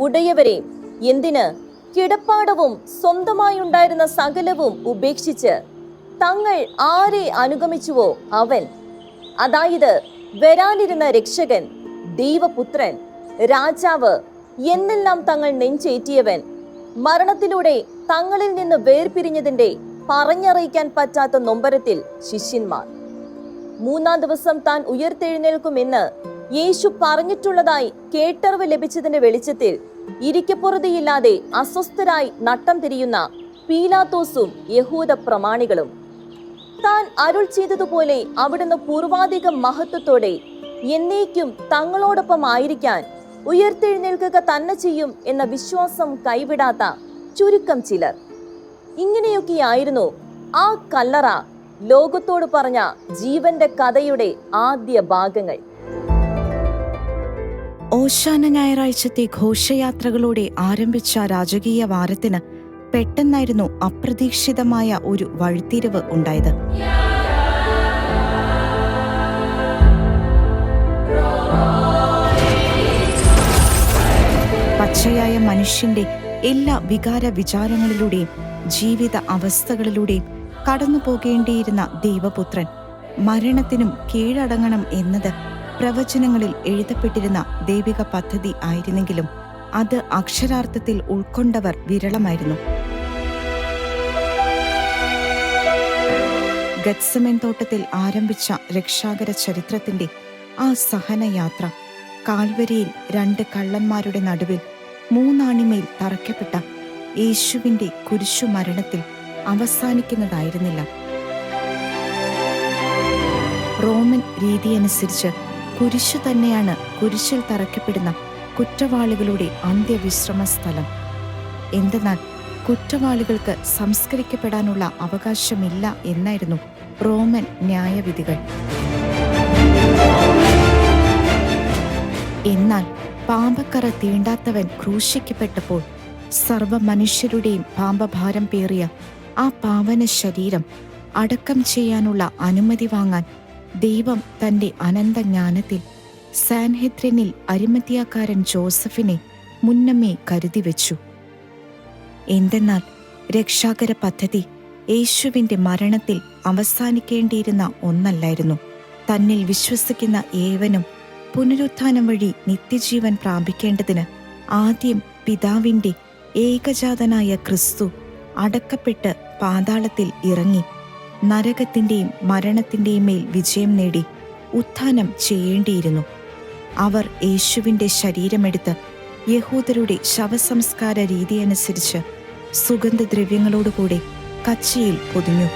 ഉടയവരെ എന്തിന് കിടപ്പാടവും സ്വന്തമായി ഉണ്ടായിരുന്ന സകലവും ഉപേക്ഷിച്ച് തങ്ങൾ ആരെ അനുഗമിച്ചുവോ അവൻ? അതായത് വരാനിരുന്ന രക്ഷകൻ ദൈവപുത്രൻ രാജാവ് എന്നെല്ലാം തങ്ങൾ നെഞ്ചേറ്റിയവൻ മരണത്തിലൂടെ തങ്ങളിൽ നിന്ന് വേർപിരിഞ്ഞതിന്റെ പറഞ്ഞറിയിക്കാൻ പറ്റാത്ത നൊമ്പരത്തിൽ ശിഷ്യന്മാർ. മൂന്നാം ദിവസം താൻ ഉയർത്തെഴുന്നേൽക്കുമെന്ന് യേശു പറഞ്ഞിട്ടുള്ളതായി കേട്ടറിവ് ലഭിച്ചതിന്റെ വെളിച്ചത്തിൽ ഇരിക്കപ്പുറതിയില്ലാതെ അസ്വസ്ഥരായി നട്ടം തിരിയുന്ന പീലാത്തോസും യഹൂദ പ്രമാണികളും. താൻ അരുൾ ചെയ്തതുപോലെ അവിടുന്ന് പൂർവാധിക മഹത്വത്തോടെ എന്നേക്കും തങ്ങളോടൊപ്പം ആയിരിക്കാൻ ഉയർത്തെഴുന്നേൽക്കുക തന്നെ ചെയ്യും എന്ന വിശ്വാസം കൈവിടാത്ത ചുരുക്കം ചിലർ. ഇങ്ങനെയൊക്കെയായിരുന്നു ആ കല്ലറ ലോകത്തോട് പറഞ്ഞ ജീവന്റെ കഥയുടെ ആദ്യ ഭാഗങ്ങൾ. ഓശാന ഞായറാഴ്ചത്തെ ഘോഷയാത്രകളോടെ ആരംഭിച്ച രാജകീയ വാരത്തിന് പെട്ടെന്നായിരുന്നു അപ്രതീക്ഷിതമായ ഒരു വഴിത്തിരിവ് ഉണ്ടായത്. പച്ചയായ മനുഷ്യന്റെ എല്ലാ വികാര വിചാരങ്ങളിലൂടെയും ജീവിത അവസ്ഥകളിലൂടെയും കടന്നു പോകേണ്ടിയിരുന്ന ദൈവപുത്രൻ മരണത്തിനും കീഴടങ്ങണം എന്നത് പ്രവചനങ്ങളിൽ എഴുതപ്പെട്ടിരുന്ന ദൈവിക പദ്ധതി ആയിരുന്നെങ്കിലും അത് അക്ഷരാർത്ഥത്തിൽ ഉൾക്കൊണ്ടവർ വിരളമായിരുന്നു. ഗത്സമൻ തോട്ടത്തിൽ ആരംഭിച്ച രക്ഷാകര ചരിത്രത്തിന്റെ ആ സഹനയാത്ര കാൽവരിയിൽ രണ്ട് കള്ളന്മാരുടെ നടുവിൽ മൂന്നാണിമയിൽ തറയ്ക്കപ്പെട്ട യേശുവിന്റെ കുരിശു മരണത്തിൽ അവസാനിക്കുന്നതായിരുന്നില്ല. റോമൻ രീതിയനുസരിച്ച് കുരിശു തന്നെയാണ് കുരിശിൽ തറയ്ക്കപ്പെടുന്ന കുറ്റവാളികളുടെ അന്ത്യവിശ്രമ സ്ഥലം എന്തെന്നാൽ കുറ്റവാളികൾക്ക് സംസ്കരിക്കപ്പെടാനുള്ള അവകാശമില്ല എന്നായിരുന്നു റോമൻ ന്യായവിധികൾ. എന്നാൽ പാമ്പക്കറ തീണ്ടാത്തവൻ ക്രൂശിക്കപ്പെട്ടപ്പോൾ സർവ മനുഷ്യരുടെയും പാമ്പഭാരം പേറിയ ആ പാവന ശരീരം അടക്കം ചെയ്യാനുള്ള അനുമതി വാങ്ങാൻ ദൈവം തന്റെ അനന്തജ്ഞാനത്തിൽ സാൻഹെദ്രനിൽ അരിമത്തിയാക്കാരൻ ജോസഫിനെ മുന്നമേ കരുതി വെച്ചു എന്തെന്നാൽ രക്ഷാകര പദ്ധതി യേശുവിന്റെ മരണത്തിൽ അവസാനിക്കേണ്ടിയിരുന്ന ഒന്നല്ലായിരുന്നു. തന്നിൽ വിശ്വസിക്കുന്ന ഏവനും പുനരുത്ഥാനം വഴി നിത്യജീവൻ പ്രാപിക്കേണ്ടതിന് ആദ്യം പിതാവിന്റെ ഏകജാതനായ ക്രിസ്തു അടക്കപ്പെട്ട് പാതാളത്തിൽ ഇറങ്ങി നരകത്തിന്റെയും മരണത്തിന്റെയും മേൽ വിജയം നേടി ഉത്ഥാനം ചെയ്യേണ്ടിയിരുന്നു. അവർ യേശുവിന്റെ ശരീരമെടുത്ത് യഹൂദരുടെ ശവസംസ്കാര രീതിയനുസരിച്ച് സുഗന്ധദ്രവ്യങ്ങളോടുകൂടി കച്ചിയിൽ പൊതിഞ്ഞു.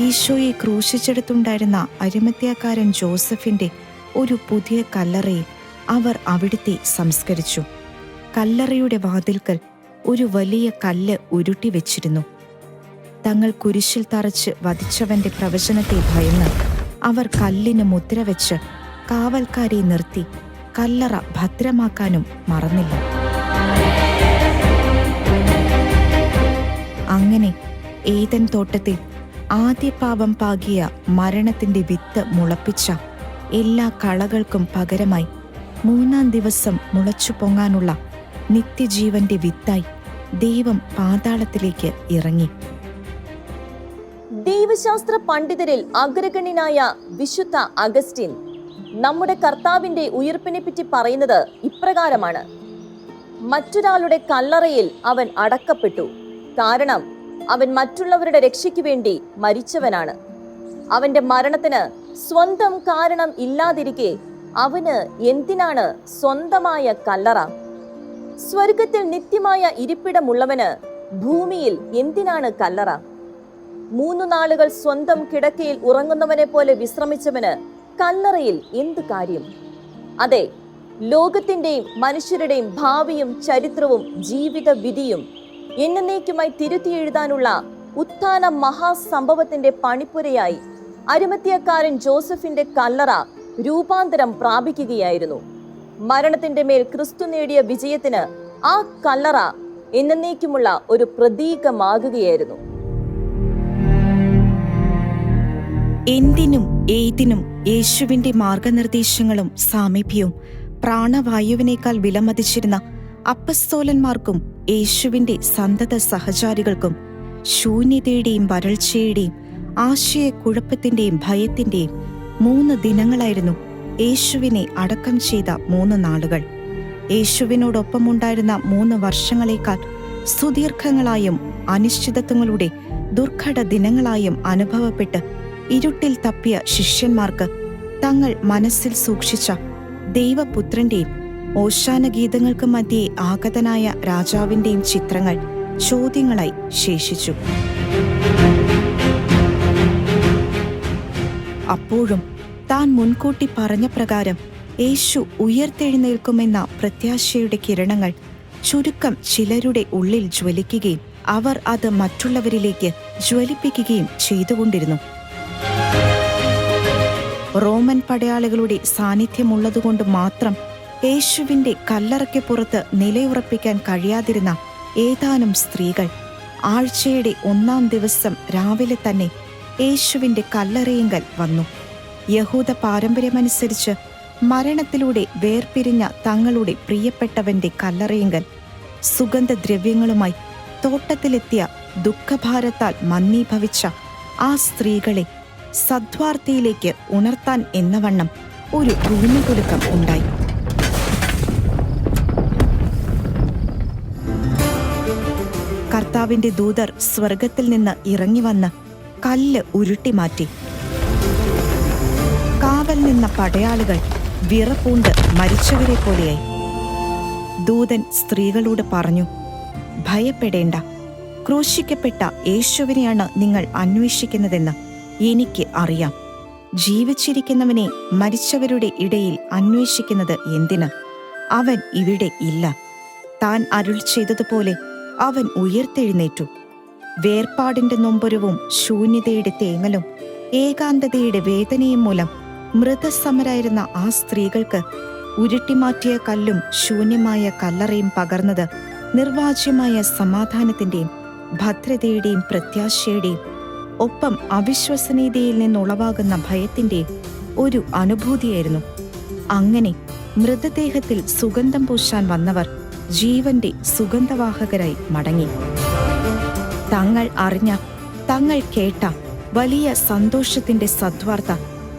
ഈശോയെ ക്രൂശിച്ചെടുത്തുണ്ടായിരുന്ന അരിമത്യാക്കാരൻ ജോസഫിന്റെ ഒരു പുതിയ കല്ലറയിൽ അവർ അവിടുത്തെ സംസ്കരിച്ചു. കല്ലറയുടെ വാതിൽക്കൽ ഒരു വലിയ കല്ല് ഉരുട്ടി വെച്ചിരുന്നു. തങ്ങൾ കുരിശിൽ തറച്ച് വധിച്ചവന്റെ പ്രവചനത്തെ ഭയന്ന് അവർ കല്ലിന് മുദ്ര വെച്ച് കാവൽക്കാരെ നിർത്തി കല്ലറ ഭദ്രമാക്കാനും മറന്നില്ല. അങ്ങനെ ഏതൻ തോട്ടത്തിൽ ആദ്യ പാപം പാകിയ മരണത്തിന്റെ വിത്ത് മുളപ്പിച്ച എല്ലാ കളകൾക്കും പകരമായി മൂന്നാം ദിവസം മുളച്ചു പൊങ്ങാനുള്ള നിത്യജീവന്റെ വിത്തായി ദൈവം പാതാളത്തിലേക്ക് ഇറങ്ങി. ദൈവശാസ്ത്ര പണ്ഡിതരിൽ അഗ്രഗണ്യനായ വിശുദ്ധ അഗസ്റ്റിൻ നമ്മുടെ കർത്താവിന്റെ ഉയർപ്പിനെ പറ്റി പറയുന്നത് ഇപ്രകാരമാണ്. മറ്റൊരാളുടെ കല്ലറയിൽ അവൻ അടക്കപ്പെട്ടു. കാരണം അവൻ മറ്റുള്ളവരുടെ രക്ഷയ്ക്ക് വേണ്ടി മരിച്ചവനാണ്. അവന്റെ മരണത്തിന് സ്വന്തം കാരണം ഇല്ലാതിരിക്കെ അവന് എന്തിനാണ് സ്വന്തമായ കല്ലറ? സ്വർഗത്തിൽ നിത്യമായ ഇരിപ്പിടമുള്ളവന് ഭൂമിയിൽ എന്തിനാണ് കല്ലറ? മൂന്നു നാളുകൾ സ്വന്തം കിടക്കയിൽ ഉറങ്ങുന്നവനെ പോലെ വിശ്രമിച്ചവന് കല്ലറയിൽ എന്ത് കാര്യം? അതെ ലോകത്തിന്റെയും മനുഷ്യരുടെയും ഭാവിയും ചരിത്രവും ജീവിത വിധിയും എന്നേക്കുമായി തിരുത്തി എഴുതാനുള്ള ഉത്ഥാന മഹാസംഭവത്തിന്റെ പണിപ്പുരയായി അരുമത്തിയക്കാരൻ ജോസഫിന്റെ കല്ലറ രൂപാന്തരം പ്രാപിക്കുകയായിരുന്നു. മരണത്തിന്റെ മേൽ ക്രിസ്തു നേടിയ വിജയത്തിന് ആ കല്ലറ എന്നേക്കുമുള്ള ഒരു പ്രതീകമാകുകയായിരുന്നു. എന്തിനും ഏതിനും യേശുവിന്റെ മാർഗനിർദ്ദേശങ്ങളും സാമീപ്യവും പ്രാണവായുവിനേക്കാൾ വിലമതിച്ചിരുന്ന അപ്പസ്തോലന്മാർക്കും യേശുവിന്റെ സന്തത സഹചാരികൾക്കും ശൂന്യതയുടെയും വരൾച്ചയുടെയും ആശയക്കുഴപ്പത്തിന്റെയും ഭയത്തിന്റെയും മൂന്ന് ദിനങ്ങളായിരുന്നു യേശുവിനെ അടക്കം ചെയ്ത മൂന്ന് നാളുകൾ. യേശുവിനോടൊപ്പമുണ്ടായിരുന്ന മൂന്ന് വർഷങ്ങളേക്കാൾ സുദീർഘങ്ങളായും അനിശ്ചിതത്വങ്ങളുടെ ദുർഘട ദിനങ്ങളായും അനുഭവപ്പെട്ട് ഇരുട്ടിൽ തപ്പിയ ശിഷ്യന്മാർക്ക് തങ്ങൾ മനസ്സിൽ സൂക്ഷിച്ച ദൈവപുത്രന്റെയും ഓശാന ഗീതങ്ങൾക്ക് മധ്യേ ആഗതനായ രാജാവിന്റെയും ചിത്രങ്ങൾ ചോദ്യങ്ങളായി ശേഷിച്ചു. അപ്പോഴും താൻ മുൻകൂട്ടി പറഞ്ഞ പ്രകാരം യേശു ഉയർത്തെഴുന്നേൽക്കുമെന്ന പ്രത്യാശയുടെ കിരണങ്ങൾ ചുരുക്കം ചിലരുടെ ഉള്ളിൽ ജ്വലിക്കുകയും അവർ അത് മറ്റുള്ളവരിലേക്ക് ജ്വലിപ്പിക്കുകയും ചെയ്തുകൊണ്ടിരുന്നു. റോമൻ പടയാളികളുടെ സാന്നിധ്യമുള്ളതുകൊണ്ട് മാത്രം യേശുവിന്റെ കല്ലറയ്ക്ക് പുറത്ത് നിലയുറപ്പിക്കാൻ കഴിയാതിരുന്ന ഏതാനും സ്ത്രീകൾ ആഴ്ചയുടെ ഒന്നാം ദിവസം രാവിലെ തന്നെ യേശുവിന്റെ കല്ലറയിങ്കൽ വന്നു. യഹൂദ പാരമ്പര്യമനുസരിച്ച് മരണത്തിലൂടെ വേർപിരിഞ്ഞ തങ്ങളുടെ പ്രിയപ്പെട്ടവന്റെ കല്ലറയിങ്കൽ സുഗന്ധദ്രവ്യങ്ങളുമായി തോട്ടത്തിലെത്തിയ ദുഃഖഭാരത്താൽ മന്ദീഭവിച്ച ആ സ്ത്രീകളെ സദ്വാർത്തയിലേക്ക് ഉണർത്താൻ എന്നവണ്ണം ഒരു ഭൂമികുലുക്കം ഉണ്ടായി. കർത്താവിന്റെ ദൂതർ സ്വർഗത്തിൽ നിന്ന് ഇറങ്ങി വന്ന് കല്ല് ഉരുട്ടിമാറ്റി കാവൽ നിന്ന പടയാളികൾ വിറപൂണ്ട് മരിച്ചവരെ പോലെയായി. ദൂതൻ സ്ത്രീകളോട് പറഞ്ഞു ഭയപ്പെടേണ്ട. ക്രൂശിക്കപ്പെട്ട യേശുവിനെയാണ് നിങ്ങൾ അന്വേഷിക്കുന്നതെന്ന്. എനിക്ക് അറിയാം. ജീവിച്ചിരിക്കുന്നവനെ മരിച്ചവരുടെ ഇടയിൽ അന്വേഷിക്കുന്നത് എന്തിന്? അവൻ ഇവിടെ ഇല്ല. താൻ അരുൾ ചെയ്തതുപോലെ അവൻ ഉയർത്തെഴുന്നേറ്റു. വേർപാടിന്റെ നൊമ്പരവും ശൂന്യതയുടെ തേങ്ങലും ഏകാന്തതയുടെ വേദനയും മൂലം മൃതസമരായിരുന്ന ആ സ്ത്രീകൾക്ക് ഉരുട്ടിമാറ്റിയ കല്ലും ശൂന്യമായ കല്ലറയും പകർന്നത് നിർവാജ്യമായ സമാധാനത്തിന്റെയും ഭദ്രതയുടെയും പ്രത്യാശയുടെയും ഒപ്പം അവിശ്വസനീയതയിൽ നിന്നുളവാകുന്ന ഭയത്തിന്റെ ഒരു അനുഭൂതിയായിരുന്നു. അങ്ങനെ മൃതദേഹത്തിൽ സുഗന്ധം പൂശാൻ വന്നവർ ജീവന്റെ സുഗന്ധവാഹകരായി മടങ്ങി. തങ്ങൾ അറിഞ്ഞ തങ്ങൾ കേട്ട വലിയ സന്തോഷത്തിന്റെ സദ്വാർത്ത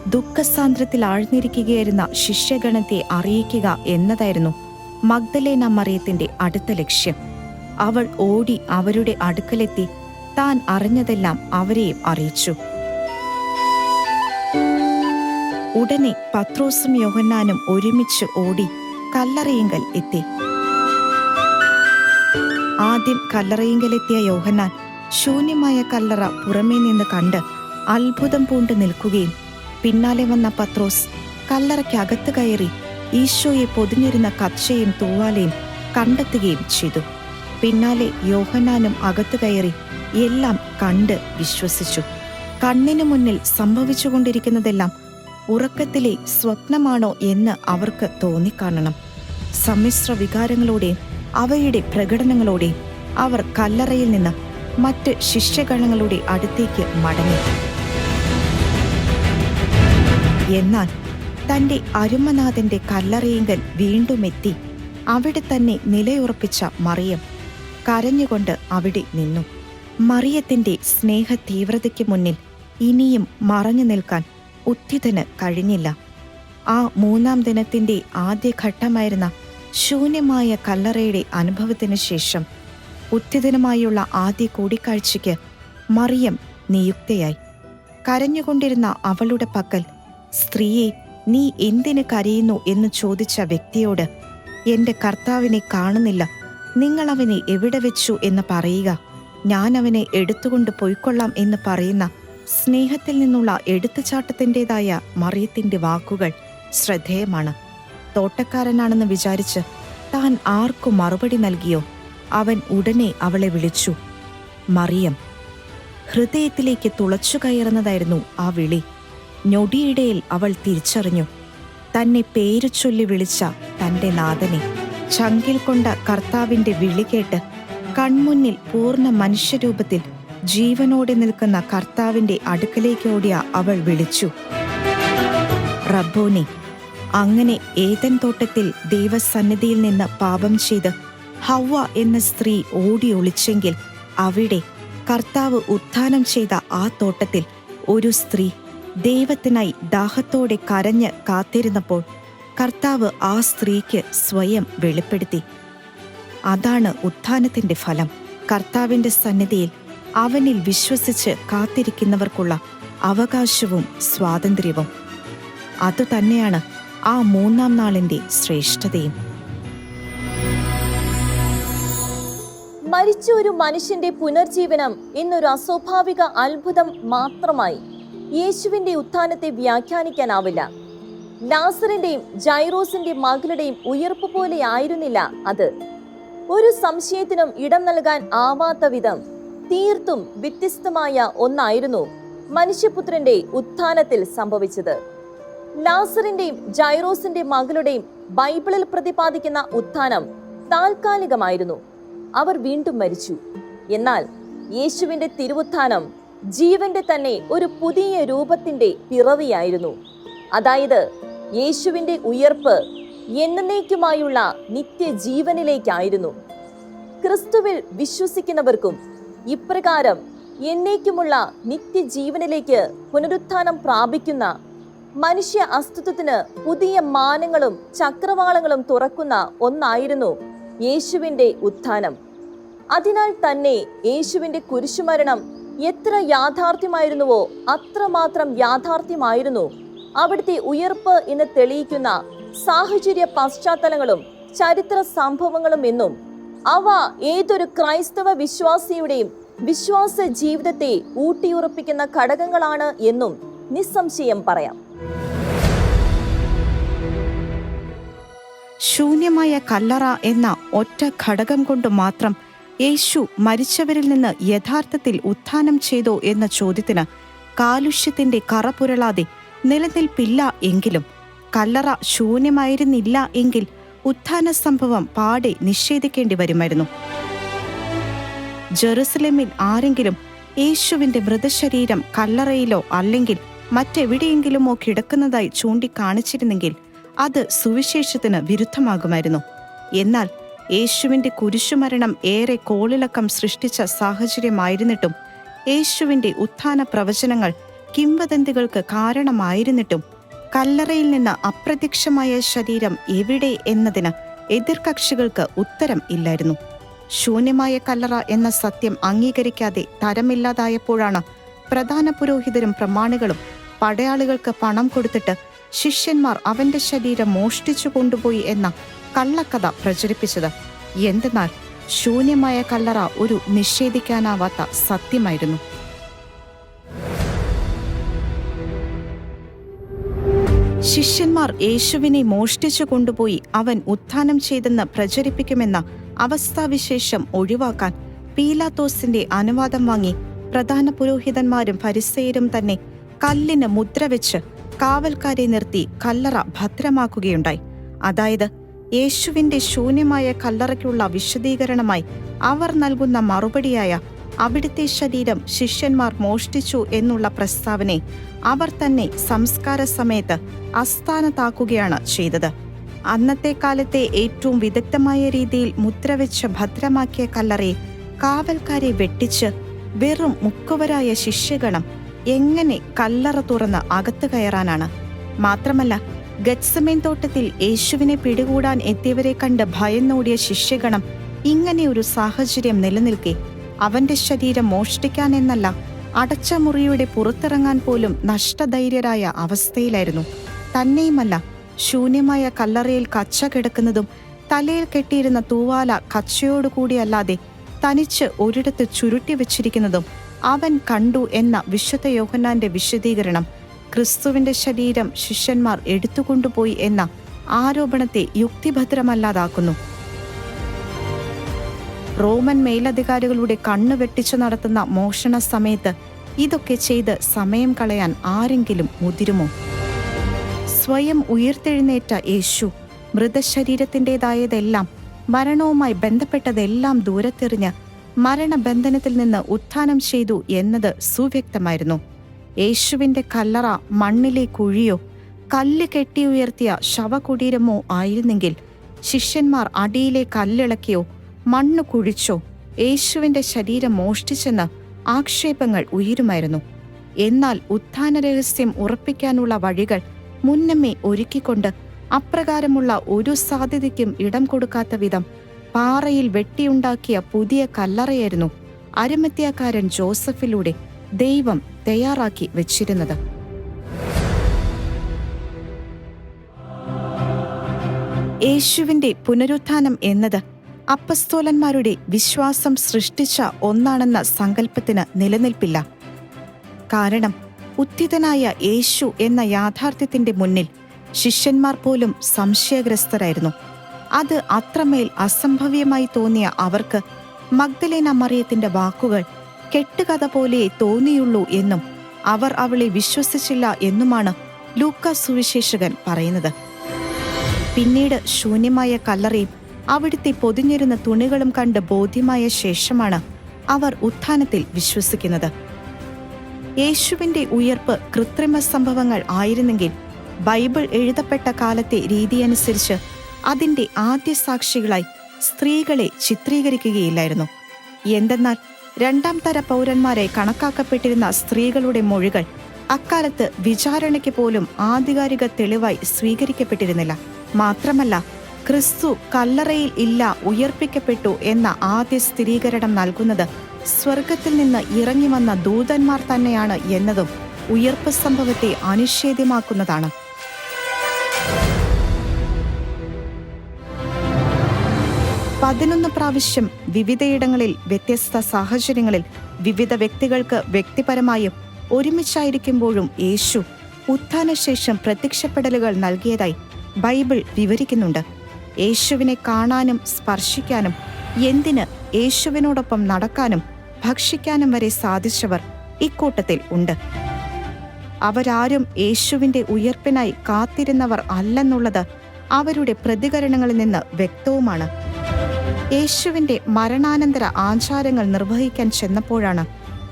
ദുഃഖസാന്ദ്രത്തിൽ ആഴ്ന്നിരിക്കുകയായിരുന്ന ശിഷ്യഗണത്തെ അറിയിക്കുക എന്നതായിരുന്നു മഗ്ദലേന മറിയത്തിന്റെ അടുത്ത ലക്ഷ്യം. അവൾ ഓടി അവരുടെ അടുക്കലെത്തി താൻ അറിഞ്ഞതെല്ലാം അവരെയും അറിയിച്ചു. ഉടനെ പത്രോസും യോഹന്നാനും ഒരുമിച്ച് ഓടി കല്ലറയിങ്കൽ എത്തി. ആദ്യം കല്ലറയിങ്കലെത്തിയ യോഹന്നാൻ ശൂന്യമായ കല്ലറ പുറമേ നിന്ന് കണ്ട് അത്ഭുതം പൂണ്ട് നിൽക്കുകയും പിന്നാലെ വന്ന പത്രോസ് കല്ലറയ്ക്കകത്ത് കയറി ഈശോയെ പൊതിഞ്ഞിരുന്ന കച്ചയും തൂവാലയും കണ്ടെത്തുകയും ചെയ്തു. പിന്നാലെ യോഹനാനും അകത്തു കയറി എല്ലാം കണ്ട് വിശ്വസിച്ചു. കണ്ണിനു മുന്നിൽ സംഭവിച്ചുകൊണ്ടിരിക്കുന്നതെല്ലാം ഉറക്കത്തിലെ സ്വപ്നമാണോ എന്ന് അവർക്ക് തോന്നിക്കാണണം. സമ്മിശ്ര വികാരങ്ങളോടെയും അവയുടെ പ്രകടനങ്ങളോടെ അവർ കല്ലറയിൽ നിന്ന് മറ്റ് ശിഷ്യഗണങ്ങളുടെ അടുത്തേക്ക് മടങ്ങി. എന്നാൽ തന്റെ അരുമനാഥന്റെ കല്ലറയിങ്കൽ വീണ്ടും എത്തി. അവിടെ തന്നെ നിലയുറപ്പിച്ച മറിയം കരഞ്ഞുകൊണ്ട് അവിടെ നിന്നു. മറിയത്തിന്റെ സ്നേഹ തീവ്രതയ്ക്ക് മുന്നിൽ ഇനിയും മറഞ്ഞു നിൽക്കാൻ ഉദ്ധിതന് കഴിഞ്ഞില്ല. ആ മൂന്നാം ദിനത്തിന്റെ ആദ്യഘട്ടമായിരുന്ന ശൂന്യമായ കല്ലറയുടെ അനുഭവത്തിന് ശേഷം ഉദ്ധിതനുമായുള്ള ആദ്യ കൂടിക്കാഴ്ചയ്ക്ക് മറിയം നിയുക്തയായി. കരഞ്ഞുകൊണ്ടിരുന്ന അവളുടെ പക്കൽ സ്ത്രീയെ നീ എന്തിന് കരയുന്നു? എന്ന് ചോദിച്ച വ്യക്തിയോട് എന്റെ കർത്താവിനെ കാണുന്നില്ല. നിങ്ങൾ അവനെ എവിടെ വെച്ചു എന്ന് പറയുക. ഞാൻ അവനെ എടുത്തുകൊണ്ട് പോയിക്കൊള്ളാം എന്ന് പറയുന്ന സ്നേഹത്തിൽ നിന്നുള്ള എടുത്തുചാട്ടത്തിന്റെതായ മറിയത്തിന്റെ വാക്കുകൾ ശ്രദ്ധേയമാണ്. തോട്ടക്കാരനാണെന്ന് വിചാരിച്ച് താൻ ആർക്കു മറുപടി നൽകിയോ? അവൻ ഉടനെ അവളെ വിളിച്ചു. മറിയം ഹൃദയത്തിലേക്ക് തുളച്ചു കയറുന്നതായിരുന്നു ആ വിളി. ഞൊടിയിടയിൽ അവൾ തിരിച്ചറിഞ്ഞു. തന്നെ പേരു ചൊല്ലി വിളിച്ച തന്റെ നാഥനെ. ചങ്കിൽ കൊണ്ട കർത്താവിന്റെ വിളി കേട്ട് കൺമുന്നിൽ പൂർണ മനുഷ്യരൂപത്തിൽ ജീവനോടെ നിൽക്കുന്ന കർത്താവിന്റെ അടുക്കലേക്കോടിയ അവൾ വിളിച്ചു. റബ്ബോനെ അങ്ങനെ ഏതൻ തോട്ടത്തിൽ ദൈവസന്നിധിയിൽ നിന്ന് പാപം ചെയ്ത് ഹവ്വ എന്ന സ്ത്രീ ഓടി ഒളിച്ചെങ്കിൽ അവിടെ കർത്താവ് ഉത്ഥാനം ചെയ്ത ആ തോട്ടത്തിൽ ഒരു സ്ത്രീ ദൈവത്തിനായി ദാഹത്തോടെ കരഞ്ഞ് കാത്തിരുന്നപ്പോൾ കർത്താവ് ആ സ്ത്രീക്ക് സ്വയം വെളിപ്പെടുത്തി. അതാണ് ഉത്ഥാനത്തിന്റെ ഫലം. കർത്താവിന്റെ സന്നിധിയിൽ അവനിൽ വിശ്വസിച്ച് കാത്തിരിക്കുന്നവർക്കുള്ള അവകാശവും സ്വാതന്ത്ര്യവും. അതുതന്നെയാണ് ആ മൂന്നാം നാളിന്റെ ശ്രേഷ്ഠതയും. മരിച്ച ഒരു മനുഷ്യന്റെ പുനർജീവനം ഇന്നൊരു അസ്വാഭാവിക അത്ഭുതം മാത്രമായി. യേശുവിന്റെ ഉത്ഥാനത്തെ വ്യാഖ്യാനിക്കാനാവില്ല. ലാസറിന്റെയും ജൈറോസിന്റെ മകളുടെയും ഉയർപ്പ് പോലെ ആയിരുന്നില്ല അത്. ഒരു സംശയത്തിനും ഇടം നൽകാൻ ആവാത്ത വിധം തീർത്തും വ്യത്യസ്തമായ ഒന്നായിരുന്നു മനുഷ്യപുത്രന്റെ ഉത്ഥാനത്തിൽ സംഭവിച്ചത്. ലാസറിന്റെയും ജൈറോസിന്റെ മകളുടെയും ബൈബിളിൽ പ്രതിപാദിക്കുന്ന ഉത്ഥാനം താൽക്കാലികമായിരുന്നു. അവർ വീണ്ടും മരിച്ചു. എന്നാൽ യേശുവിന്റെ തിരുവുത്ഥാനം ജീവന്റെ തന്നെ ഒരു പുതിയ രൂപത്തിന്റെ പിറവിയായിരുന്നു. അതായത് യേശുവിന്റെ ഉയർപ്പ് എന്നേക്കുമായുള്ള നിത്യജീവനിലേക്കായിരുന്നു. ക്രിസ്തുവിൽ വിശ്വസിക്കുന്നവർക്കും ഇപ്രകാരം എന്നേക്കുമുള്ള നിത്യജീവനിലേക്ക് പുനരുത്ഥാനം പ്രാപിക്കുന്ന മനുഷ്യ അസ്തിത്വത്തിന് പുതിയ മാനങ്ങളും ചക്രവാളങ്ങളും തുറക്കുന്ന ഒന്നായിരുന്നു യേശുവിന്റെ ഉത്ഥാനം. അതിനാൽ തന്നെ യേശുവിന്റെ കുരിശുമരണം എത്ര യാഥാർത്ഥ്യമായിരുന്നുവോ അത്രമാത്രം യാഥാർത്ഥ്യമായിരുന്നു അവിടുത്തെ ഉയർപ്പ് എന്ന് തെളിയിക്കുന്ന സാഹചര്യ പശ്ചാത്തലങ്ങളും ചരിത്ര സംഭവങ്ങളും എന്നും അവ ഏതൊരു ക്രൈസ്തവ വിശ്വാസിയുടെയും വിശ്വാസ ജീവിതത്തെ ഊട്ടിയുറപ്പിക്കുന്ന ഘടകങ്ങളാണ് എന്നും നിസ്സംശയം പറയാം. ശൂന്യമായ കല്ലറ എന്ന ഒറ്റ ഘടകം കൊണ്ട് മാത്രം യേശു മരിച്ചവരിൽ നിന്ന് യഥാർത്ഥത്തിൽ ഉത്ഥാനം ചെയ്തോ എന്ന ചോദ്യത്തിന് കാലുഷ്യത്തിന്റെ കറപുരളാതെ നിലനിൽപ്പില്ല എങ്കിലും കല്ലറ ശൂന്യമായിരുന്നില്ല എങ്കിൽ ഉത്ഥാന സംഭവം പാടെ നിഷേധിക്കേണ്ടി വരുമായിരുന്നു. ജെറുസലേമിൽ ആരെങ്കിലും യേശുവിന്റെ മൃതശരീരം കല്ലറയിലോ അല്ലെങ്കിൽ മറ്റെവിടെയെങ്കിലുമോ കിടക്കുന്നതായി ചൂണ്ടിക്കാണിച്ചിരുന്നെങ്കിൽ അത് സുവിശേഷത്തിന് വിരുദ്ധമാകുമായിരുന്നു. എന്നാൽ യേശുവിന്റെ കുരിശുമരണം ഏറെ കോളിളക്കം സൃഷ്ടിച്ച സാഹചര്യമായിരുന്നിട്ടും യേശുവിന്റെ ഉത്ഥാന പ്രവചനങ്ങൾ കിംവദന്തികൾക്ക് കാരണമായിരുന്നിട്ടും കല്ലറയിൽ നിന്ന് അപ്രത്യക്ഷമായ ശരീരം എവിടെ എന്നതിന് എതിർകക്ഷികൾക്ക് ഉത്തരം ഇല്ലായിരുന്നു. ശൂന്യമായ കല്ലറ എന്ന സത്യം അംഗീകരിക്കാതെ തരമില്ലാതായപ്പോഴാണ് പ്രധാന പുരോഹിതരും പ്രമാണികളും പടയാളികൾക്ക് പണം കൊടുത്തിട്ട് ശിഷ്യന്മാർ അവന്റെ ശരീരം മോഷ്ടിച്ചു കൊണ്ടുപോയി എന്ന കള്ളക്കഥ പ്രചരിപ്പിച്ചത്. എന്തെന്നാൽ ശൂന്യമായ കല്ലറ ഒരു നിഷേധിക്കാനാവാത്ത സത്യമായിരുന്നു. ശിഷ്യന്മാർ യേശുവിനെ മോഷ്ടിച്ചു കൊണ്ടുപോയി അവൻ ഉത്ഥാനം ചെയ്തെന്ന് പ്രചരിപ്പിക്കുമെന്ന അവസ്ഥാവിശേഷം ഒഴിവാക്കാൻ പീലാത്തോസിന്റെ അനുവാദം വാങ്ങി പ്രധാന പുരോഹിതന്മാരും പരിസയരും തന്നെ കല്ലിന് മുദ്ര വെച്ച് കാവൽക്കാരെ നിർത്തി കല്ലറ ഭദ്രമാക്കുകയുണ്ടായി. അതായത് യേശുവിന്റെ ശൂന്യമായ കല്ലറയ്ക്കുള്ള വിശദീകരണമായി അവർ നൽകുന്ന മറുപടിയായ അവിടുത്തെ ശരീരം ശിഷ്യന്മാർ മോഷ്ടിച്ചു എന്നുള്ള പ്രസ്താവനയെ അവർ തന്നെ സംസ്കാര സമയത്ത് അസ്ഥാനത്താക്കുകയാണ് ചെയ്തത്. അന്നത്തെ കാലത്തെ ഏറ്റവും വിദഗ്ധമായ രീതിയിൽ മുദ്രവെച്ച് ഭദ്രമാക്കിയ കല്ലറയെ കാവൽക്കാരെ വെട്ടിച്ച് വെറും മുക്കുവരായ ശിഷ്യഗണം എങ്ങനെ കല്ലറ തുറന്ന് അകത്തു കയറാനാണ്? മാത്രമല്ല ഗത്സമേൻ തോട്ടത്തിൽ യേശുവിനെ പിടികൂടാൻ എത്തിയവരെ കണ്ട് ഭയന്നോടിയ ശിഷ്യഗണം ഇങ്ങനെ ഒരു സാഹചര്യം നിലനിൽക്കെ അവന്റെ ശരീരം മോഷ്ടിക്കാൻ എന്നല്ല അടച്ച മുറിയുടെ പുറത്തിറങ്ങാൻ പോലും നഷ്ടധൈര്യരായ അവസ്ഥയിലായിരുന്നു. തന്നെയുമല്ല ശൂന്യമായ കല്ലറയിൽ കച്ച കിടക്കുന്നതും തലയിൽ കെട്ടിയിരുന്ന തൂവാല കച്ചയോടുകൂടിയല്ലാതെ തനിച്ച് ഒരിടത്ത് ചുരുട്ടി വെച്ചിരിക്കുന്നതും അവൻ കണ്ടു എന്ന വിശുദ്ധ യോഹന്നാന്റെ വിശദീകരണം ക്രിസ്തുവിന്റെ ശരീരം ശിഷ്യന്മാർ എടുത്തുകൊണ്ടുപോയി എന്ന ആരോപണത്തെ യുക്തിഭദ്രമല്ലാതാക്കുന്നു. റോമൻ മേലധികാരികളുടെ കണ്ണു വെട്ടിച്ചു നടത്തുന്ന മോഷണ സമയത്ത് ഇതൊക്കെ ചെയ്ത് സമയം കളയാൻ ആരെങ്കിലും മുതിരുമോ? സ്വയം ഉയർത്തെഴുന്നേറ്റ യേശു മൃതശരീരത്തിന്റെതായതെല്ലാം മരണവുമായി ബന്ധപ്പെട്ടതെല്ലാം ദൂരത്തെറിഞ്ഞ് മരണബന്ധനത്തിൽ നിന്ന് ഉത്ഥാനം ചെയ്തു എന്നത് സുവ്യക്തമായിരുന്നു. യേശുവിന്റെ കല്ലറ മണ്ണിലെ കുഴിയോ കല്ല് കെട്ടിയുയർത്തിയ ശവകുടീരമോ ആയിരുന്നെങ്കിൽ ശിഷ്യന്മാർ അടിയിലെ കല്ലിളക്കിയോ മണ്ണ് കുഴിച്ചോ യേശുവിന്റെ ശരീരം മോഷ്ടിച്ചെന്ന് ആക്ഷേപങ്ങൾ ഉയരുമായിരുന്നു. എന്നാൽ ഉത്ഥാന രഹസ്യം ഉറപ്പിക്കാനുള്ള വഴികൾ മുന്നമേ ഒരുക്കിക്കൊണ്ട് അപ്രകാരമുള്ള ഒരു സാധ്യതയ്ക്കും ഇടം കൊടുക്കാത്ത വിധം പാറയിൽ വെട്ടിയുണ്ടാക്കിയ പുതിയ കല്ലറയായിരുന്നു അരമത്യാക്കാരൻ ജോസഫിലൂടെ ദൈവം തയ്യാറാക്കി വെച്ചിരുന്നത്. യേശുവിന്റെ പുനരുത്ഥാനം എന്നത് അപ്പസ്തോലന്മാരുടെ വിശ്വാസം സൃഷ്ടിച്ച ഒന്നാണെന്ന സങ്കല്പത്തിന് നിലനിൽപ്പില്ല. കാരണം ഉത്തിതനായ യേശു എന്ന യാഥാർത്ഥ്യത്തിന്റെ മുന്നിൽ ശിഷ്യന്മാർ പോലും സംശയഗ്രസ്തരായിരുന്നു. അത് അത്രമേൽ അസംഭവ്യമായി തോന്നിയ അവർക്ക് മഗ്ദലേന മറിയത്തിന്റെ വാക്കുകൾ കെട്ടുകഥ പോലെ തോന്നിയുള്ളൂ എന്നും അവർ അവളെ വിശ്വസിച്ചില്ല എന്നുമാണ് ലൂക്ക സുവിശേഷകൻ പറയുന്നത്. പിന്നീട് ശൂന്യമായ കല്ലറയും അവിടുത്തെ പൊതിഞ്ഞിരുന്ന തുണികളും കണ്ട് ബോധ്യമായ ശേഷമാണ് അവർ ഉത്ഥാനത്തിൽ വിശ്വസിക്കുന്നത്. യേശുവിന്റെ ഉയർപ്പ് കൃത്രിമ സംഭവങ്ങൾ ആയിരുന്നെങ്കിൽ ബൈബിൾ എഴുതപ്പെട്ട കാലത്തെ രീതിയനുസരിച്ച് അതിന്റെ ആദ്യ സാക്ഷികളായി സ്ത്രീകളെ ചിത്രീകരിക്കുകയില്ലായിരുന്നു. എന്തെന്നാൽ രണ്ടാം തര പൗരന്മാരെ കണക്കാക്കപ്പെട്ടിരുന്ന സ്ത്രീകളുടെ മൊഴികൾ അക്കാലത്ത് വിചാരണയ്ക്ക് പോലും ആധികാരിക തെളിവായി സ്വീകരിക്കപ്പെട്ടിരുന്നില്ല. മാത്രമല്ല ക്രിസ്തു കല്ലറയിൽ ഇല്ല ഉയർപ്പിക്കപ്പെട്ടു എന്ന ആദ്യ സ്ഥിരീകരണം നൽകുന്നത് സ്വർഗത്തിൽ നിന്ന് ഇറങ്ങി വന്ന ദൂതന്മാർ തന്നെയാണ് എന്നതും ഉയർപ്പ് സംഭവത്തെ അനിഷേധ്യമാക്കുന്നതാണ്. പതിനൊന്ന് പ്രാവശ്യം വിവിധയിടങ്ങളിൽ വ്യത്യസ്ത സാഹചര്യങ്ങളിൽ വിവിധ വ്യക്തികൾക്ക് വ്യക്തിപരമായും ഒരുമിച്ചായിരിക്കുമ്പോഴും യേശു ഉത്ഥാനശേഷം പ്രത്യക്ഷപ്പെടലുകൾ നൽകിയതായി ബൈബിൾ വിവരിക്കുന്നുണ്ട്. യേശുവിനെ കാണാനും സ്പർശിക്കാനും എന്തിന് യേശുവിനോടൊപ്പം നടക്കാനും ഭക്ഷിക്കാനും വരെ സാധിച്ചവർ ഇക്കൂട്ടത്തിൽ ഉണ്ട്. അവരാരും യേശുവിന്റെ ഉയർപ്പിനായി കാത്തിരുന്നവർ അല്ലെന്നുള്ളത് അവരുടെ പ്രതികരണങ്ങളിൽ നിന്ന് വ്യക്തവുമാണ്. യേശുവിന്റെ മരണാനന്തര ആചാരങ്ങൾ നിർവഹിക്കാൻ ചെന്നപ്പോഴാണ്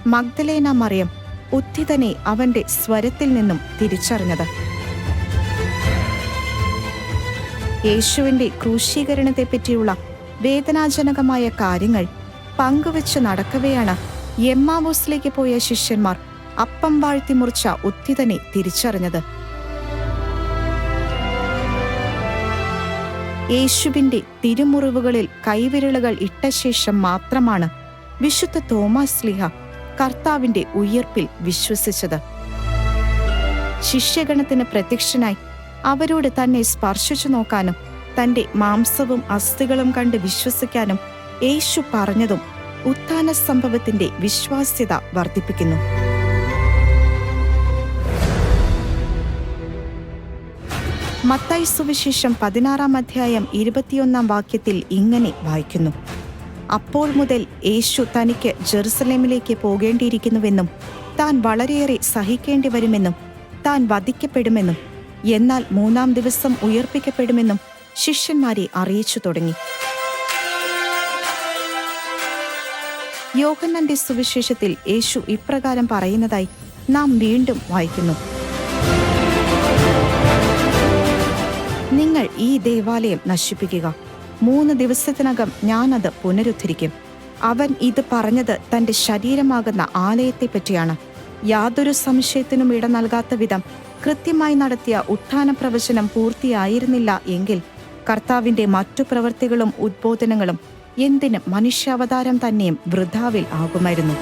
മഗ്ദലേന മറിയം ഉദ്ധിതനെ അവന്റെ സ്വരത്തിൽ നിന്നും തിരിച്ചറിഞ്ഞത്. യേശുവിന്റെ ക്രൂശീകരണത്തെപ്പറ്റിയുള്ള വേദനാജനകമായ കാര്യങ്ങൾ പങ്കുവെച്ച് നടക്കവെയാണ് എമ്മാവോസിലേക്ക് പോയ ശിഷ്യന്മാർ അപ്പം വാഴ്ത്തി മുറിച്ച ഉത്തിതനെ തിരിച്ചറിഞ്ഞത്. യേശുവിന്റെ തിരുമുറിവുകളിൽ കൈവിരലുകൾ ഇട്ട ശേഷം മാത്രമാണ് വിശുദ്ധ തോമസ് ലിഹ കർത്താവിന്റെ ഉയർപ്പിൽ വിശ്വസിച്ചത്. ശിഷ്യഗണത്തിന് പ്രത്യക്ഷനായി അവരോട് തന്നെ സ്പർശിച്ചു നോക്കാനും തന്റെ മാംസവും അസ്ഥികളും കണ്ട് വിശ്വസിക്കാനും യേശു പറഞ്ഞതും ഉത്ഥാന സംഭവത്തിന്റെ വിശ്വാസ്യത വർദ്ധിപ്പിക്കുന്നു. മത്തായി സുവിശേഷം പതിനാറാം അധ്യായം ഇരുപത്തിയൊന്നാം വാക്യത്തിൽ ഇങ്ങനെ വായിക്കുന്നു. അപ്പോൾ മുതൽ യേശു തനിക്ക് ജെറുസലേമിലേക്ക് പോകേണ്ടിയിരിക്കുന്നുവെന്നും താൻ വളരെയേറെ സഹിക്കേണ്ടി വരുമെന്നും താൻ വധിക്കപ്പെടുമെന്നും എന്നാൽ മൂന്നാം ദിവസം ഉയർപ്പിക്കപ്പെടുമെന്നും ശിഷ്യന്മാരെ അറിയിച്ചു തുടങ്ങി. യോഹന്നന്റെ സുവിശേഷത്തിൽ യേശു ഇപ്രകാരം പറയുന്നതായി നാം വീണ്ടും വായിക്കുന്നു. നിങ്ങൾ ഈ ദേവാലയം നശിപ്പിക്കുക. മൂന്ന് ദിവസത്തിനകം ഞാനത് പുനരുദ്ധരിക്കും. അവൻ ഇത് പറഞ്ഞത് തന്റെ ശരീരമാകുന്ന ആലയത്തെപ്പറ്റിയാണ്. യാതൊരു സംശയത്തിനും ഇട നൽകാത്ത വിധം കൃത്യമായി നടത്തിയ ഉത്ഥാന പ്രവചനം പൂർത്തിയായിരുന്നില്ല എങ്കിൽ കർത്താവിന്റെ മറ്റു പ്രവൃത്തികളും ഉദ്ബോധനങ്ങളും എന്തിന് മനുഷ്യാവതാരം തന്നെയും വൃഥാവിൽ ആകുമായിരുന്നു.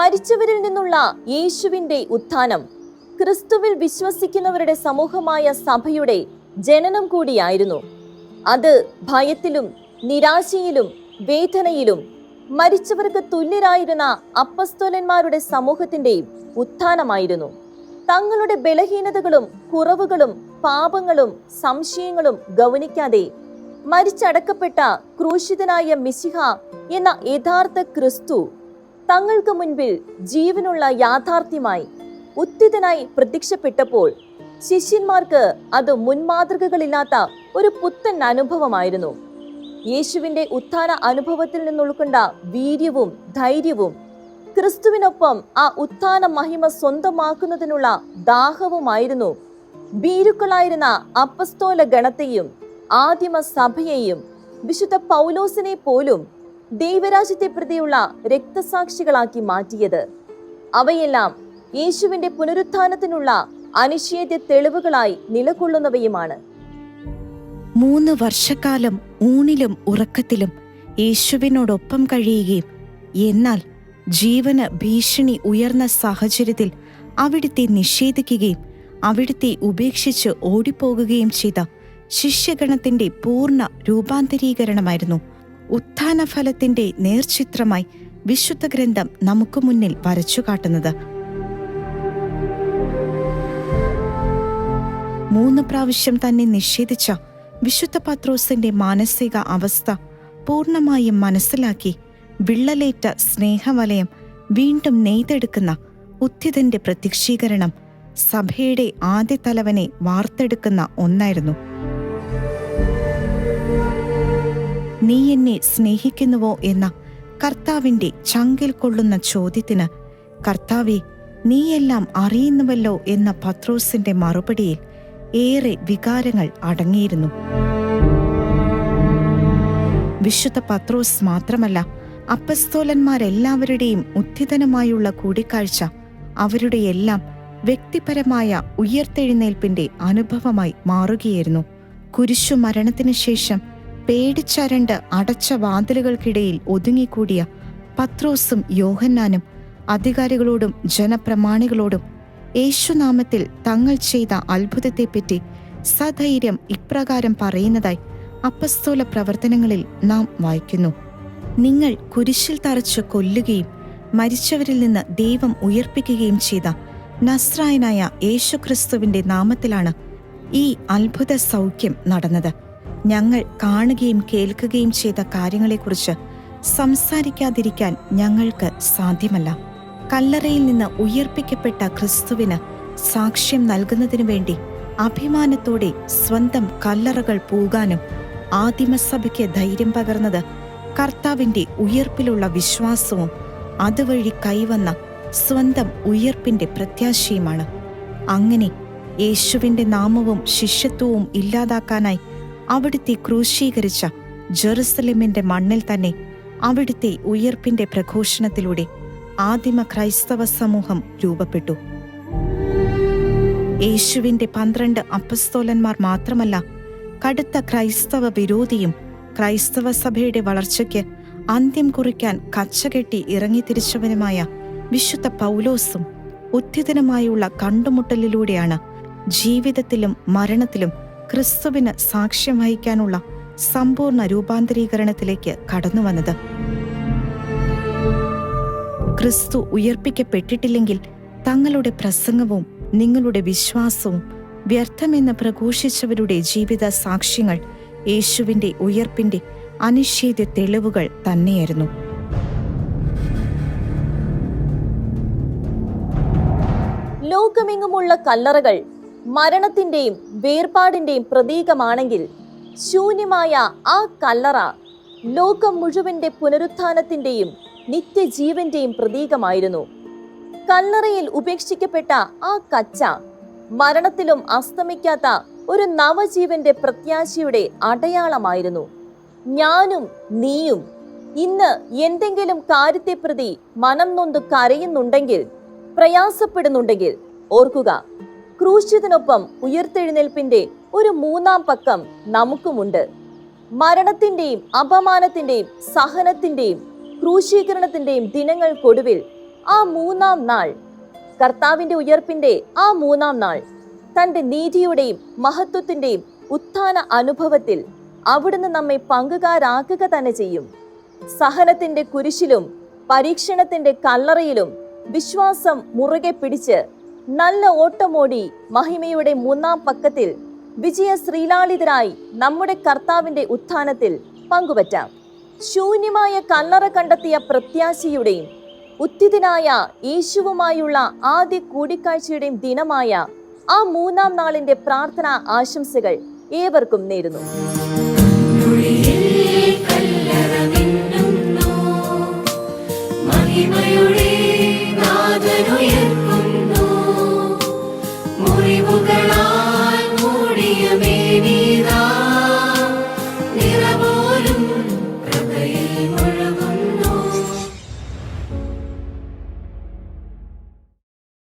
മരിച്ചവരിൽ നിന്നുള്ള യേശുവിന്റെ ഉത്ഥാനം ക്രിസ്തുവിൽ വിശ്വസിക്കുന്നവരുടെ സമൂഹമായ സഭയുടെ ജനനം കൂടിയായിരുന്നു. അത് ഭയത്തിലും നിരാശയിലും വേദനയിലും മരിച്ചവർക്ക് തുല്യരായിരുന്ന അപ്പസ്തോലന്മാരുടെ സമൂഹത്തിന്റെയും ഉത്ഥാനമായിരുന്നു. തങ്ങളുടെ ബലഹീനതകളും കുറവുകളും പാപങ്ങളും സംശയങ്ങളും ഗൗനിക്കാതെ മരിച്ചടക്കപ്പെട്ട ക്രൂശിതനായ മിശിഹ എന്ന യഥാർത്ഥ ക്രിസ്തു തങ്ങൾക്ക് മുൻപിൽ ജീവനുള്ള യാഥാർത്ഥ്യമായി ഉത്തിതനായി പ്രത്യക്ഷപ്പെട്ടപ്പോൾ ശിഷ്യന്മാർക്ക് അത് മുൻമാതൃകകളില്ലാത്ത ഒരു പുത്തൻ അനുഭവമായിരുന്നു. യേശുവിന്റെ ഉത്ഥാന അനുഭവത്തിൽ നിന്നുൾക്കൊണ്ട വീര്യവും ധൈര്യവും ക്രിസ്തുവിനൊപ്പം ആ ഉത്ഥാന മഹിമ സ്വന്തമാക്കുന്നതിനുള്ള ദാഹവുമായിരുന്നു. ഭീരുക്കളായിരുന്ന അപ്പസ്തോല ഗണത്തെയും ആദിമ സഭയെയും വിശുദ്ധ പൗലോസിനെ പോലും ദൈവരാജ്യത്തെ പ്രതിയുള്ള രക്തസാക്ഷികളാക്കി മാറ്റിയത്. അവയെല്ലാം യേശുവിന്റെ പുനരുത്ഥാനത്തിനുള്ള അനിഷേധ്യ തെളിവുകളായി നിലകൊള്ളുന്നവയുമാണ്. മൂന്ന് വർഷക്കാലം ഊണിലും ഉറക്കത്തിലും യേശുവിനോടൊപ്പം കഴിയുകയും എന്നാൽ ജീവന ഭീഷണി ഉയർന്ന സാഹചര്യത്തിൽ അവിടുത്തെ നിഷേധിക്കുകയും അവിടുത്തെ ഉപേക്ഷിച്ച് ഓടിപ്പോകുകയും ചെയ്ത ശിഷ്യഗണത്തിന്റെ പൂർണ രൂപാന്തരീകരണമായിരുന്നു. ഉത്ഥാനഫലത്തിന്റെ നേർചിത്രമായി വിശുദ്ധ ഗ്രന്ഥം നമുക്ക് മുന്നിൽ വരച്ചുകാട്ടുന്നത് മൂന്ന് പ്രാവശ്യം തന്നെ നിഷേധിച്ച വിശുദ്ധ പത്രോസിന്റെ മാനസിക അവസ്ഥ പൂർണമായും മനസ്സിലാക്കി വിള്ളലേറ്റ സ്നേഹവലയം വീണ്ടും നെയ്തെടുക്കുന്ന ഉത്ഥിതന്റെ പ്രത്യക്ഷീകരണം സഭയുടെ ആദ്യ തലവനെ വാർത്തെടുക്കുന്ന ഒന്നായിരുന്നു. നീ എന്നെ സ്നേഹിക്കുന്നുവോ എന്ന കർത്താവിന്റെ ചങ്കിൽ കൊള്ളുന്ന ചോദ്യത്തിന് കർത്താവെ നീയെല്ലാം അറിയുന്നുവല്ലോ എന്ന പത്രോസിന്റെ മറുപടിയിൽ ഏറെ വികാരങ്ങൾ അടങ്ങിയിരുന്നു. വിശുദ്ധ പത്രോസ് മാത്രമല്ല അപ്പസ്തോലന്മാരെല്ലാവരുടെയും ഉദ്ധിതനുമായുള്ള കൂടിക്കാഴ്ച അവരുടെ എല്ലാം വ്യക്തിപരമായ ഉയർത്തെഴുന്നേൽപ്പിന്റെ അനുഭവമായി മാറുകയായിരുന്നു. കുരിശു മരണത്തിനു ശേഷം പേടിച്ചരണ്ട് അടച്ച വാതിലുകൾക്കിടയിൽ ഒതുങ്ങിക്കൂടിയ പത്രോസും യോഹന്നാനും അധികാരികളോടും ജനപ്രമാണികളോടും യേശുനാമത്തിൽ തങ്ങൾ ചെയ്ത അത്ഭുതത്തെപ്പറ്റി സധൈര്യം ഇപ്രകാരം പറയുന്നതായി അപ്പസ്തോല പ്രവർത്തനങ്ങളിൽ നാം വായിക്കുന്നു. നിങ്ങൾ കുരിശിൽ തറച്ച് കൊല്ലുകയും മരിച്ചവരിൽ നിന്ന് ദൈവം ഉയർപ്പിക്കുകയും ചെയ്ത നസ്രായനായ യേശുക്രിസ്തുവിന്റെ നാമത്തിലാണ് ഈ അത്ഭുത സൗഖ്യം നടന്നത്. ഞങ്ങൾ കാണുകയും കേൾക്കുകയും ചെയ്ത കാര്യങ്ങളെക്കുറിച്ച് സംസാരിക്കാതിരിക്കാൻ ഞങ്ങൾക്ക് സാധ്യമല്ല. കല്ലറയിൽ നിന്ന് ഉയർപ്പിക്കപ്പെട്ട ക്രിസ്തുവിന് സാക്ഷ്യം നൽകുന്നതിനു വേണ്ടി അഭിമാനത്തോടെ സ്വന്തം കല്ലറകൾ പൂകാനും ആദിമസഭയ്ക്ക് ധൈര്യം പകർന്നത് കർത്താവിന്റെ ഉയർപ്പിലുള്ള വിശ്വാസവും അതുവഴി കൈവന്ന സ്വന്തം ഉയർപ്പിന്റെ പ്രത്യാശയുമാണ്. അങ്ങനെ യേശുവിന്റെ നാമവും ശിഷ്യത്വവും ഇല്ലാതാക്കാനായി അവിടുത്തെ ക്രൂശീകരിച്ച ജെറുസലേമിന്റെ മണ്ണിൽ തന്നെ അവിടുത്തെ ഉയർപ്പിന്റെ പ്രഘോഷണത്തിലൂടെ ആദിമ ക്രൈസ്തവ സമൂഹം രൂപപ്പെട്ടു. യേശുവിന്റെ പന്ത്രണ്ട് അപ്പസ്തോലന്മാർ മാത്രമല്ല കടുത്ത ക്രൈസ്തവ വിരോധിയും ക്രൈസ്തവ സഭയുടെ വളർച്ചയ്ക്ക് അന്ത്യം കുറിക്കാൻ കച്ചകെട്ടി ഇറങ്ങിത്തിരിച്ചവനുമായ വിശുദ്ധ പൗലോസും ഉദ്ധിതനുമായുള്ള കണ്ടുമുട്ടലിലൂടെയാണ് ജീവിതത്തിലും മരണത്തിലും ക്രിസ്തുവിന് സാക്ഷ്യം വഹിക്കാനുള്ള സമ്പൂർണ രൂപാന്തരീകരണത്തിലേക്ക് കടന്നുവന്നത്. ക്രിസ്തു ഉയർപ്പിക്കപ്പെട്ടിട്ടില്ലെങ്കിൽ തങ്ങളുടെ പ്രസംഗവും നിങ്ങളുടെ വിശ്വാസവും വ്യർത്ഥമെന്ന് പ്രഘോഷിച്ചവരുടെ ജീവിത സാക്ഷ്യങ്ങൾ യേശുവിന്റെ ഉയർപ്പിന്റെ അനിഷേധ്യ തെളിവുകൾ തന്നെയായിരുന്നു. ലോകമെങ്ങുമുള്ള കല്ലറകൾ മരണത്തിന്റെയും വേർപാടിന്റെയും പ്രതീകമാണെങ്കിൽ ശൂന്യമായ ആ കല്ലറ ലോകം മുഴുവന്റെ പുനരുത്ഥാനത്തിന്റെയും നിത്യജീവന്റെയും പ്രതീകമായിരുന്നു. കല്ലറയിൽ ഉപേക്ഷിക്കപ്പെട്ട ആ കച്ച മരണത്തിലും അസ്തമിക്കാത്ത ഒരു നവജീവന്റെ പ്രത്യാശയുടെ അടയാളമായിരുന്നു. ഞാനും നീയും ഇന്ന് എന്തെങ്കിലും കാര്യത്തെ പ്രതി മനം നൊന്ത് കരയുന്നുണ്ടെങ്കിൽ പ്രയാസപ്പെടുന്നുണ്ടെങ്കിൽ ഓർക്കുക ക്രൂശിതനൊപ്പം ഉയർത്തെഴുന്നേൽപ്പിന്റെ ഒരു മൂന്നാം പക്കം നമുക്കുമുണ്ട്. മരണത്തിന്റെയും അപമാനത്തിന്റെയും സഹനത്തിന്റെയും ക്രൂശീകരണത്തിന്റെയും ദിനങ്ങൾക്കൊടുവിൽ ആ മൂന്നാം നാൾ കർത്താവിന്റെ ഉയർപ്പിന്റെ ആ മൂന്നാം നാൾ തന്റെ നീതിയുടെയും മഹത്വത്തിന്റെയും ഉത്ഥാന അനുഭവത്തിൽ അവിടുന്ന് നമ്മെ പങ്കുകാരാക്കുക തന്നെ ചെയ്യും. സഹനത്തിന്റെ കുരിശിലും പരീക്ഷണത്തിന്റെ കല്ലറയിലും വിശ്വാസം മുറുകെ പിടിച്ച് നല്ല ഓട്ടമോടി മഹിമയുടെ മൂന്നാം പക്കത്തിൽ വിജയ ശ്രീലാളിതരായി നമ്മുടെ കർത്താവിന്റെ ഉത്ഥാനത്തിൽ പങ്കുപറ്റാം. ശൂന്യമായ കല്ലറ കണ്ടെത്തിയ പ്രത്യാശയുടെയും ഉത്തിതനായ യേശുവുമായുള്ള ആദ്യ കൂടിക്കാഴ്ചയുടെയും ദിനമായ ആ മൂന്നാം നാളിന്റെ പ്രാർത്ഥന ആശംസകൾ ഏവർക്കും നേരുന്നു. മഹിമയുടെ